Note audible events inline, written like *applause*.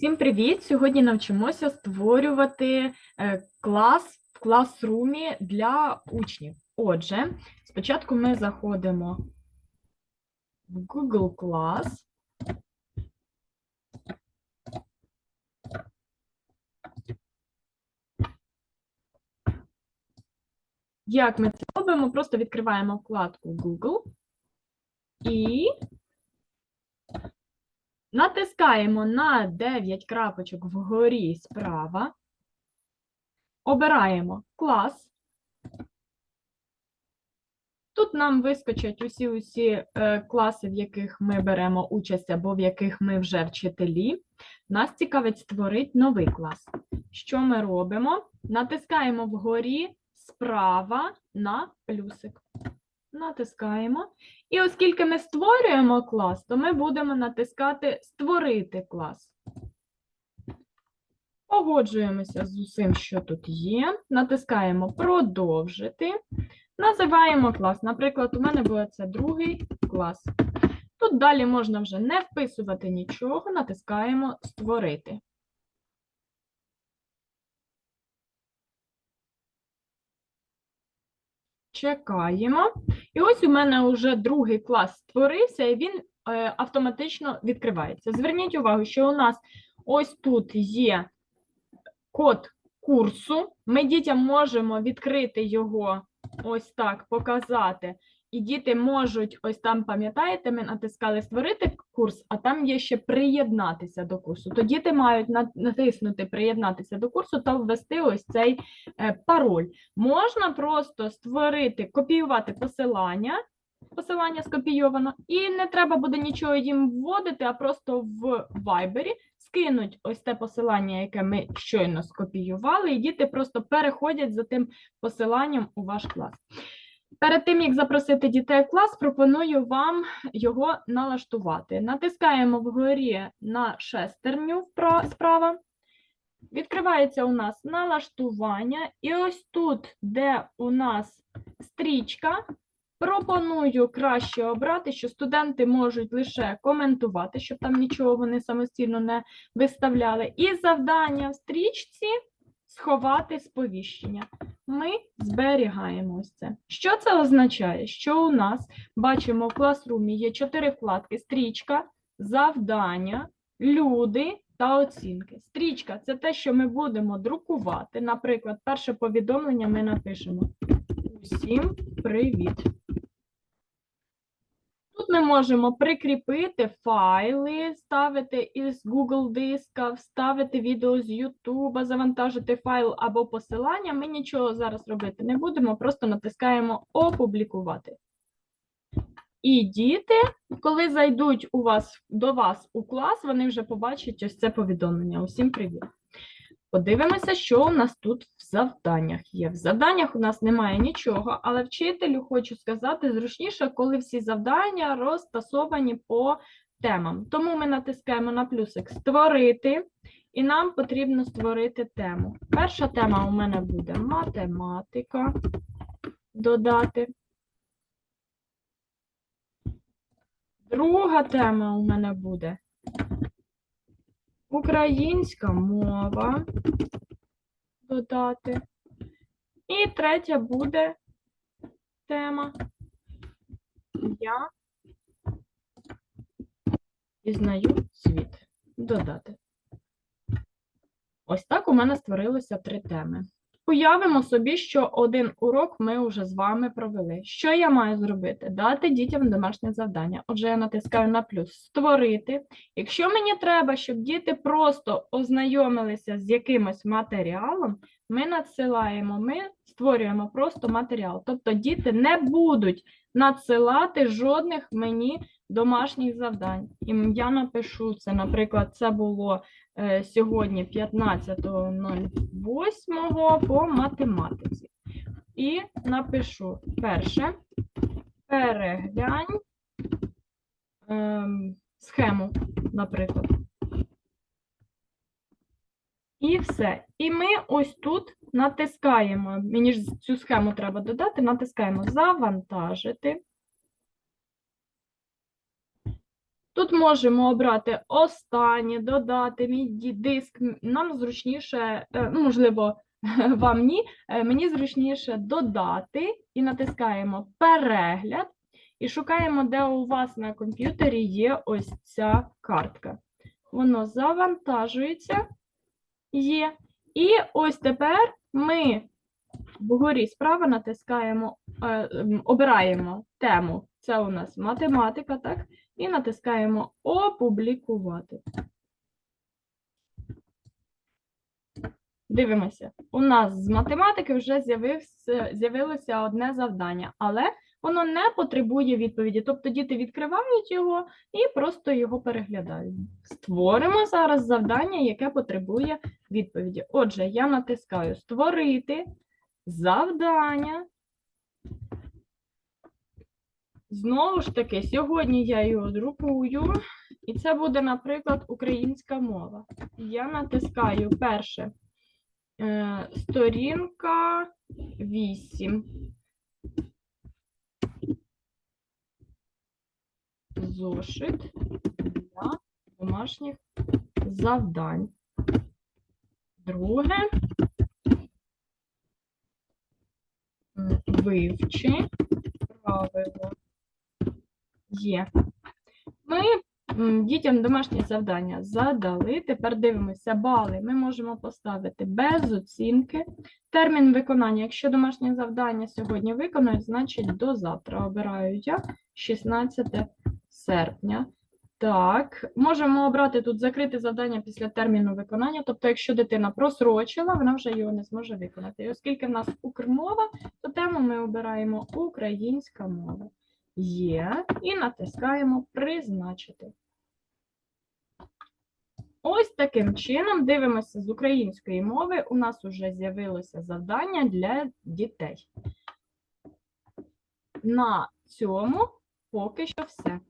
Всім привіт! Сьогодні навчимося створювати е, клас в класрумі для учнів. Отже, спочатку ми заходимо в Google Class. Як ми це робимо? Просто відкриваємо вкладку Google і Натискаємо на 9 крапочок вгорі справа. Обираємо клас. Тут нам вискочать усі усі е, класи, в яких ми беремо участь або в яких ми вже вчителі. Нас цікавить створити новий клас. Що ми робимо? Натискаємо вгорі справа на плюсик. Натискаємо. І оскільки ми створюємо клас, то ми будемо натискати Створити клас. Погоджуємося з усім, що тут є. Натискаємо Продовжити. Називаємо клас. Наприклад, у мене буде це другий клас. Тут далі можна вже не вписувати нічого, натискаємо Створити. Чекаємо. І ось у мене вже другий клас створився, і він е, автоматично відкривається. Зверніть увагу, що у нас ось тут є код курсу. Ми дітям можемо відкрити його ось так, показати. І діти можуть, ось там, пам'ятаєте, ми натискали створити курс, а там є ще приєднатися до курсу. То діти мають натиснути приєднатися до курсу та ввести ось цей е, пароль. Можна просто створити, копіювати посилання, посилання скопійовано, і не треба буде нічого їм вводити, а просто в Viber скинуть ось те посилання, яке ми щойно скопіювали, і діти просто переходять за тим посиланням у ваш клас. Перед тим, як запросити дітей в клас, пропоную вам його налаштувати. Натискаємо вгорі на шестерню справа. Відкривається у нас налаштування, і ось тут, де у нас стрічка, пропоную краще обрати, що студенти можуть лише коментувати, щоб там нічого вони самостійно не виставляли. І завдання в стрічці сховати сповіщення. Ми зберігаємо ось це. Що це означає? Що у нас бачимо в класрумі є чотири вкладки: стрічка, завдання, люди та оцінки. Стрічка це те, що ми будемо друкувати. Наприклад, перше повідомлення ми напишемо. Усім привіт! Ми можемо прикріпити файли, ставити із Google диска, вставити відео з YouTube, завантажити файл або посилання. Ми нічого зараз робити не будемо, просто натискаємо Опублікувати. І діти, коли зайдуть у вас, до вас у клас, вони вже побачать ось це повідомлення. Усім привіт! Подивимося, що у нас тут завданнях є. В завданнях у нас немає нічого, але вчителю хочу сказати, зручніше, коли всі завдання розтасовані по темам. Тому ми натискаємо на плюсик Створити, і нам потрібно створити тему. Перша тема у мене буде математика. Додати. Друга тема у мене буде Українська мова додати. І третя буде тема. Я пізнаю світ. Додати. Ось так у мене створилося три теми. Уявимо собі, що один урок ми вже з вами провели. Що я маю зробити? Дати дітям домашнє завдання. Отже, я натискаю на плюс Створити. Якщо мені треба, щоб діти просто ознайомилися з якимось матеріалом, ми надсилаємо, ми створюємо просто матеріал. Тобто діти не будуть надсилати жодних мені домашніх завдань. І я напишу це, наприклад, це було е, сьогодні 15.08 по математиці. І напишу перше, переглянь е, схему, наприклад. І все. І ми ось тут натискаємо, мені ж цю схему треба додати, натискаємо Завантажити. Тут можемо обрати останнє, додати мій диск. Нам зручніше, е, ну, можливо, *laughs* вам ні. е, Мені зручніше додати і натискаємо перегляд і шукаємо, де у вас на комп'ютері є ось ця картка. Воно завантажується, є. І ось тепер ми вгорі справа натискаємо, е, обираємо тему. Це у нас математика, так? І натискаємо Опублікувати. Дивимося. У нас з математики вже з'явилося одне завдання, але воно не потребує відповіді. Тобто діти відкривають його і просто його переглядають. Створимо зараз завдання, яке потребує відповіді. Отже, я натискаю Створити завдання. Знову ж таки, сьогодні я його друкую, і це буде, наприклад, українська мова. Я натискаю перше е, сторінка 8. Зошит для домашніх завдань. Друге. Вивчи правило. Є. Ми дітям домашнє завдання задали. Тепер дивимося бали. Ми можемо поставити без оцінки. Термін виконання. Якщо домашнє завдання сьогодні виконують, значить до завтра. Обираю я 16 серпня. Так, можемо обрати тут закрите завдання після терміну виконання. Тобто, якщо дитина просрочила, вона вже його не зможе виконати. І оскільки в нас укрмова, то тему ми обираємо українська мова. Є. І натискаємо Призначити. Ось таким чином дивимося з української мови. У нас вже з'явилося завдання для дітей. На цьому поки що все.